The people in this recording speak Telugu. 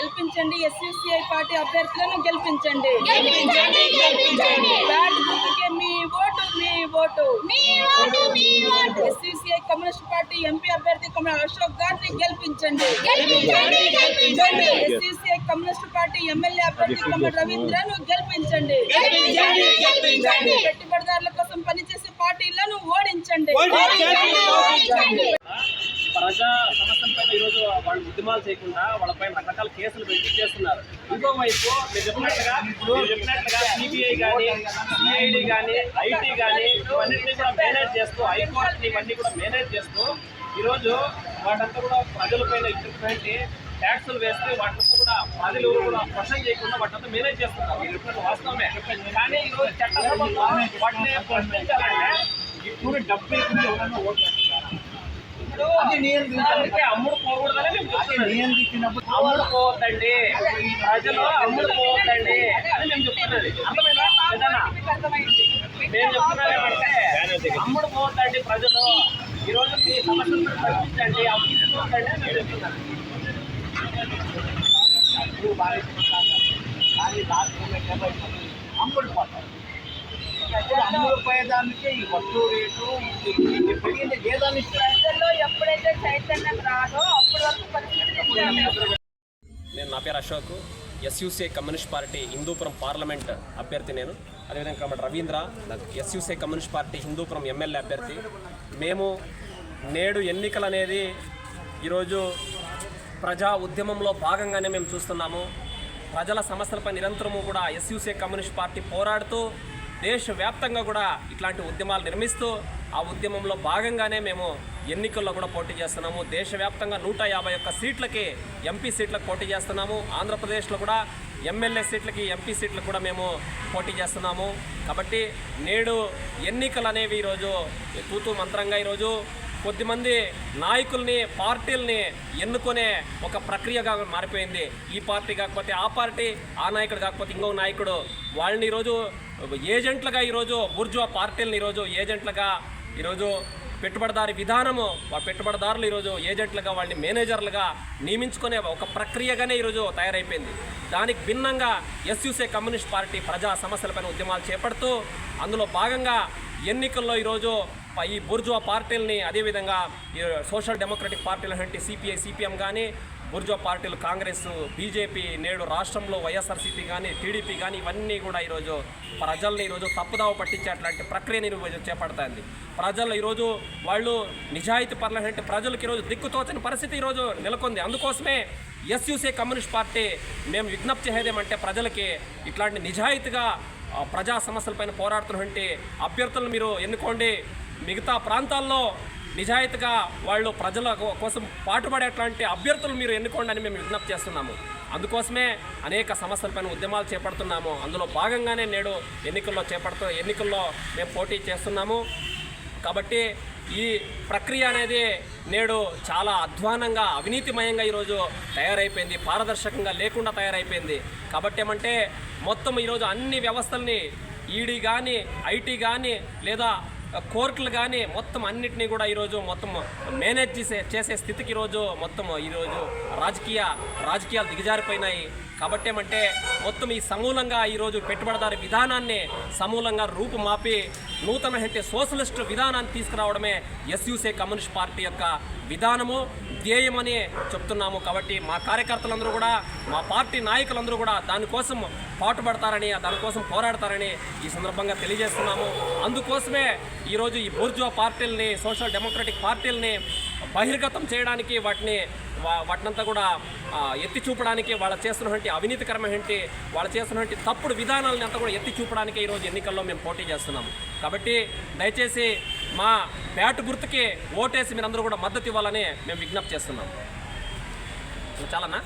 గెలిపించండి. ఎస్యూసీఐ పార్టీ అభ్యర్థులను గెలిపించండి. గుర్తుకే మీ ఓటు మీ ఓటు. మీ ఓటు మీ vote. SUCI communist party MP అభ్యర్థి కమల అశోక్ గారిని గెలిపించండి. గెలిపించండి గెలిపించండి. ఎస్యూసీఐ కమ్యూనిస్ట్ పార్టీ ఎమ్మెల్యే అభ్యర్థి కమల రవీంద్రను గెలిపించండి. గెలిపించండి గెలిపించండి. పెట్టుబడిదారుల కోసం పనిచేసే పార్టీలను ఓడించండి ఓడించండి ఓడించండి ప్రజా సమస్యలపై ఈరోజు వాళ్ళు ఉద్యమాలు చేయకుండా వాళ్ళపై రకరకాల కేసులు పెట్టి చేస్తున్నారు. ఇంకోవైపు మీరు చెప్పినట్టుగా మీరు చెప్పినట్టుగా సిబిఐ కానీ సిఐడి కానీ ఐటీ కానీ ఇవన్నింటినీ కూడా మేనేజ్ చేస్తూ హైకోర్టుని ఇవన్నీ కూడా మేనేజ్ చేస్తూ ఈరోజు వాటంతా కూడా ప్రజలపైన ఇచ్చినటువంటి ట్యాక్సులు వేస్తే వాటితో కూడా ప్రజలు కూడా క్వశ్చన్ చేయకుండా వాటితో మేనేజ్ చేస్తున్నారు. మీరు చెప్పినట్టు వాస్తవమే. కానీ ఈరోజు చట్టసభలో వాటిని ప్రశ్నించాలంటే ఇప్పుడు డబ్బు అమ్ముడు పోకూడదని మేము. అమ్ముడు పోవద్దండి. ప్రజలు అమ్ముడు పోవద్దండి అని మేము చెప్తున్నది? మేము చెప్తున్నది ఏమంటే అమ్ముడు పోవద్దండి ప్రజలు. ఈ రోజు మీ సమస్యలు తీసుకోవద్దండి అని మేము చెప్తున్నాం. అమ్ముడు పోయేదానికి ఈ వస్తువు రేటు ఇది పెరిగింది ఏదాన్ని ప్రజల్లో ఎప్పుడైతే చైతన్యం రాదో అప్పటి వరకు పరిస్థితి నిలిచారు. నేను నా పేరు Ashok. SUCI communist party Hindupur parliament అభ్యర్థి నేను. అదేవిధంగా Kamal Ravindra SUCI communist party Hindupur MLA అభ్యర్థి. మేము నేడు ఎన్నికలు అనేది ఈరోజు ప్రజా ఉద్యమంలో భాగంగానే మేము చూస్తున్నాము. ప్రజల సమస్యలపై నిరంతరము కూడా ఎస్యూసీఐ కమ్యూనిస్ట్ పార్టీ పోరాడుతూ దేశవ్యాప్తంగా కూడా ఇట్లాంటి ఉద్యమాలు నిర్మిస్తూ ఆ ఉద్యమంలో భాగంగానే మేము ఎన్నికల్లో కూడా పోటీ చేస్తున్నాము. దేశవ్యాప్తంగా నూట యాభై ఒక్క సీట్లకి ఎంపీ సీట్లకు పోటీ చేస్తున్నాము. ఆంధ్రప్రదేశ్లో కూడా ఎమ్మెల్యే సీట్లకి ఎంపీ సీట్లకు కూడా మేము పోటీ చేస్తున్నాము. కాబట్టి నేడు ఎన్నికలు అనేవి ఈరోజు తూతూ మంత్రంగా ఈరోజు కొద్దిమంది నాయకుల్ని పార్టీల్ని ఎన్నుకునే ఒక ప్రక్రియగా మారిపోయింది. ఈ పార్టీ కాకపోతే ఆ పార్టీ ఆ నాయకుడు కాకపోతే ఇంకో నాయకుడు. వాళ్ళని ఈరోజు ఏజెంట్లుగా ఈరోజు బుర్జువా పార్టీలను ఈరోజు ఏజెంట్లుగా ఈరోజు పెట్టుబడిదారి విధానము ఆ పెట్టుబడిదారులు ఈరోజు ఏజెంట్లుగా వాళ్ళని మేనేజర్లుగా నియమించుకునే ఒక ప్రక్రియగానే ఈరోజు తయారైపోయింది. దానికి భిన్నంగా ఎస్యూసీ కమ్యూనిస్ట్ పార్టీ ప్రజా సమస్యలపైన ఉద్యమాలు చేపడుతూ అందులో భాగంగా ఎన్నికల్లో ఈరోజు ఈ బుర్జువా పార్టీలని అదేవిధంగా ఈ సోషల్ డెమోక్రటిక్ పార్టీలు అంటే సిపిఐ సిపిఎం కానీ బుర్జువా పార్టీలు కాంగ్రెస్ బీజేపీ నేడు రాష్ట్రంలో వైఎస్ఆర్సీపీ కానీ టీడీపీ కానీ ఇవన్నీ కూడా ఈరోజు ప్రజల్ని ఈరోజు తప్పుదావ పట్టించేట్లాంటి ప్రక్రియని ఈరోజు చేపడుతుంది. ప్రజలు ఈరోజు వాళ్ళు నిజాయితీ పనులంటే ప్రజలకు ఈరోజు దిక్కుతోచని పరిస్థితి ఈరోజు నెలకొంది. అందుకోసమే ఎస్యూసీ కమ్యూనిస్ట్ పార్టీ మేము విజ్ఞప్తి చేసేదేమంటే ప్రజలకి ఇట్లాంటి నిజాయితీగా ప్రజా సమస్యలపైన పోరాడుతున్నటువంటి అభ్యర్థులను మీరు ఎన్నుకోండి. మిగతా ప్రాంతాల్లో నిజాయితీగా వాళ్ళు ప్రజల కోసం పాటుపడేటువంటి అభ్యర్థులు మీరు ఎన్నుకోండి అని మేము విజ్ఞప్తి చేస్తున్నాము. అందుకోసమే అనేక సమస్యలపైన ఉద్యమాలు చేపడుతున్నాము. అందులో భాగంగానే నేడు ఎన్నికల్లో చేపడుతూ ఎన్నికల్లో మేము పోటీ చేస్తున్నాము. కాబట్టి ఈ ప్రక్రియ అనేది నేడు చాలా అధ్వానంగా అవినీతిమయంగా ఈరోజు తయారైపోయింది. పారదర్శకంగా లేకుండా తయారైపోయింది. కాబట్టి ఏమంటే మొత్తం ఈరోజు అన్ని వ్యవస్థల్ని ఈడీ కానీ ఐటీ కానీ లేదా కోర్టులు కానీ మొత్తం అన్నిటినీ కూడా ఈరోజు మొత్తం మేనేజ్ చేసే చేసే స్థితికి ఈరోజు మొత్తం ఈరోజు రాజకీయ రాజకీయాలు దిగజారిపోయినాయి. కాబట్టి ఏమంటే మొత్తం ఈ సమూలంగా ఈరోజు పెట్టుబడిదారి విధానాన్ని సమూలంగా రూపుమాపి నూతన అంటే సోషలిస్ట్ విధానాన్ని తీసుకురావడమే ఎస్యూసే కమ్యూనిస్ట్ పార్టీ యొక్క విధానము ధ్యేయమని చెప్తున్నాము. కాబట్టి మా కార్యకర్తలందరూ కూడా మా పార్టీ నాయకులందరూ కూడా దానికోసం పాటుపడతారని దానికోసం పోరాడతారని ఈ సందర్భంగా తెలియజేస్తున్నాము. అందుకోసమే ఈరోజు ఈ బూర్జువా పార్టీలని సోషల్ డెమోక్రటిక్ పార్టీలని బహిర్గతం చేయడానికి వాటిని వా- వాటినంతా కూడా ఎత్తి చూపడానికి వాళ్ళు చేస్తున్నటువంటి అవినీతికరమైనటువంటి వాళ్ళు చేస్తున్నటువంటి తప్పుడు విధానాలను అంతా కూడా ఎత్తి చూపడానికి ఈరోజు ఎన్నికల్లో మేము పోటీ చేస్తున్నాము కాబట్టి దయచేసి మా బ్యాట్ గుర్తుకి ఓటేసి మీరందరూ కూడా మద్దతు ఇవ్వాలని మేము విజ్ఞప్తి చేస్తున్నాము చాలనా